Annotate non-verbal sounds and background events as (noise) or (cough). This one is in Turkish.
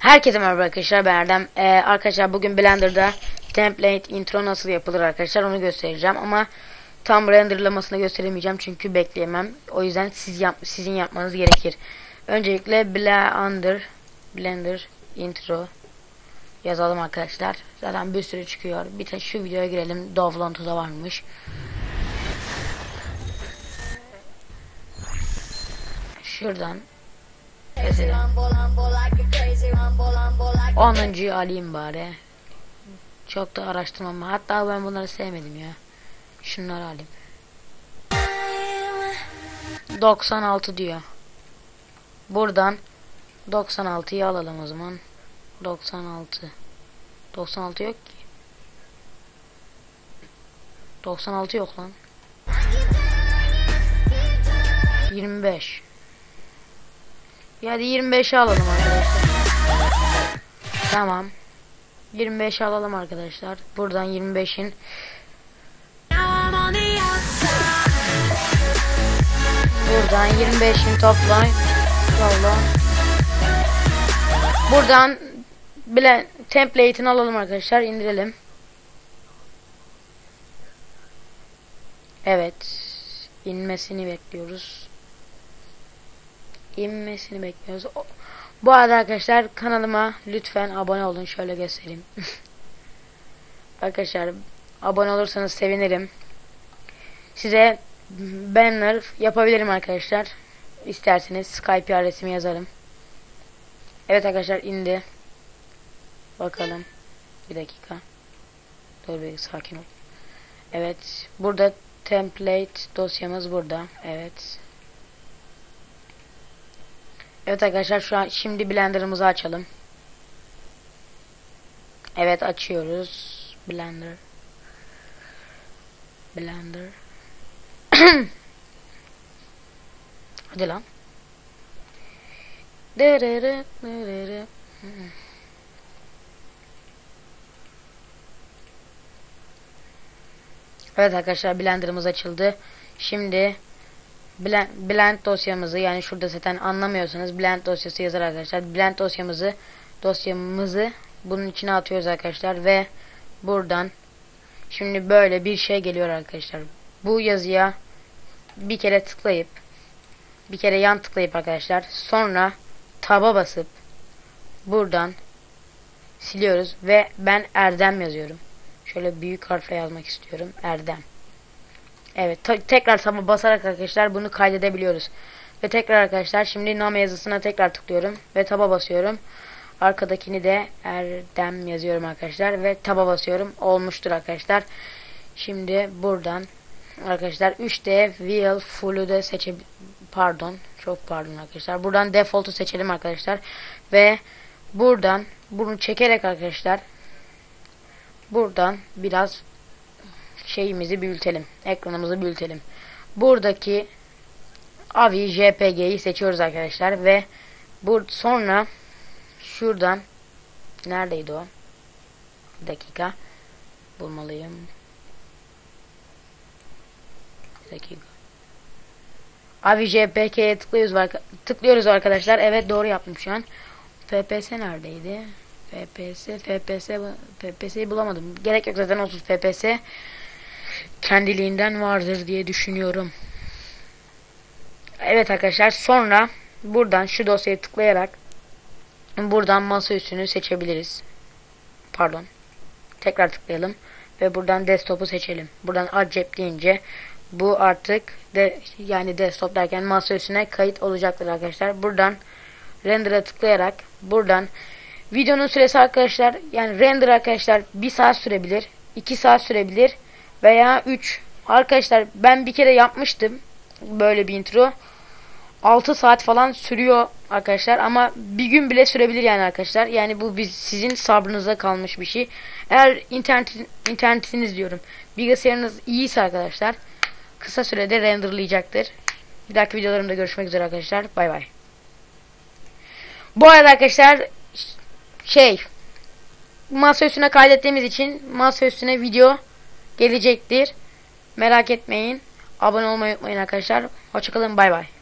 Herkese merhaba arkadaşlar ben Erdem. Ee, arkadaşlar bugün Blender'da template intro nasıl yapılır arkadaşlar onu göstereceğim ama tam renderlamasını gösteremeyeceğim çünkü bekleyemem. O yüzden siz yap sizin yapmanız gerekir. Öncelikle Blender Blender intro yazalım arkadaşlar. Zaten bir sürü çıkıyor. Bir de şu videoya girelim. Dovlantı'da varmış. Şuradan mesela 10. alayım bari. Çok da araştırmam. Hatta ben bunları sevmedim ya. Şunları alayım. 96 diyor. Buradan 96'yı alalım o zaman. 96. 96 yok ki. 96 yok lan. 25. Hadi 25'i alalım arkadaşlar. Tamam. 25 alalım arkadaşlar. Buradan 25'in Buradan 25'in toplam Toplam Buradan bile template'ini alalım arkadaşlar. indirelim. Evet. inmesini bekliyoruz. İnmesini bekliyoruz. Bu arada arkadaşlar kanalıma lütfen abone olun. Şöyle göstereyim. (laughs) arkadaşlar abone olursanız sevinirim. Size banner yapabilirim arkadaşlar. İsterseniz Skype adresimi yazarım. Evet arkadaşlar indi. Bakalım. Bir dakika. Dur bir sakin ol. Evet. Burada template dosyamız burada. Evet. Evet arkadaşlar şu an şimdi blenderımızı açalım. Evet açıyoruz. Blender. Blender. (clears throat) Hadi lan. Evet arkadaşlar blenderımız açıldı. Şimdi blend, dosyamızı yani şurada zaten anlamıyorsanız blend dosyası yazar arkadaşlar. Blend dosyamızı dosyamızı bunun içine atıyoruz arkadaşlar ve buradan şimdi böyle bir şey geliyor arkadaşlar. Bu yazıya bir kere tıklayıp bir kere yan tıklayıp arkadaşlar sonra taba basıp buradan siliyoruz ve ben Erdem yazıyorum. Şöyle büyük harfle yazmak istiyorum. Erdem. Evet tekrar taba basarak arkadaşlar bunu kaydedebiliyoruz. Ve tekrar arkadaşlar şimdi name yazısına tekrar tıklıyorum ve taba basıyorum. Arkadakini de Erdem yazıyorum arkadaşlar ve taba basıyorum. Olmuştur arkadaşlar. Şimdi buradan arkadaşlar 3D Wheel Full'u da seçe pardon çok pardon arkadaşlar. Buradan default'u seçelim arkadaşlar ve buradan bunu çekerek arkadaşlar buradan biraz şeyimizi büyütelim. Ekranımızı büyütelim. Buradaki AVI JPG'yi seçiyoruz arkadaşlar ve bu sonra şuradan neredeydi o? Bir dakika bulmalıyım. Bir dakika. AVI JPG'ye tıklıyoruz tıklıyoruz arkadaşlar. Evet doğru yaptım şu an. FPS neredeydi? FPS, FPS, FPS'yi bulamadım. Gerek yok zaten 30 FPS kendiliğinden vardır diye düşünüyorum. Evet arkadaşlar sonra buradan şu dosyayı tıklayarak buradan masa üstünü seçebiliriz. Pardon. Tekrar tıklayalım ve buradan desktop'u seçelim. Buradan acep deyince bu artık de yani desktop derken masa üstüne kayıt olacaktır arkadaşlar. Buradan render'a tıklayarak buradan videonun süresi arkadaşlar yani render arkadaşlar 1 saat sürebilir, 2 saat sürebilir veya 3. Arkadaşlar ben bir kere yapmıştım böyle bir intro. 6 saat falan sürüyor arkadaşlar ama bir gün bile sürebilir yani arkadaşlar. Yani bu biz sizin sabrınıza kalmış bir şey. Eğer internet internetiniz diyorum bilgisayarınız iyiyse arkadaşlar kısa sürede renderlayacaktır. Bir dahaki videolarımda görüşmek üzere arkadaşlar. Bay bay. Bu arada arkadaşlar şey masa üstüne kaydettiğimiz için masa üstüne video gelecektir. Merak etmeyin. Abone olmayı unutmayın arkadaşlar. Hoşçakalın. Bay bay.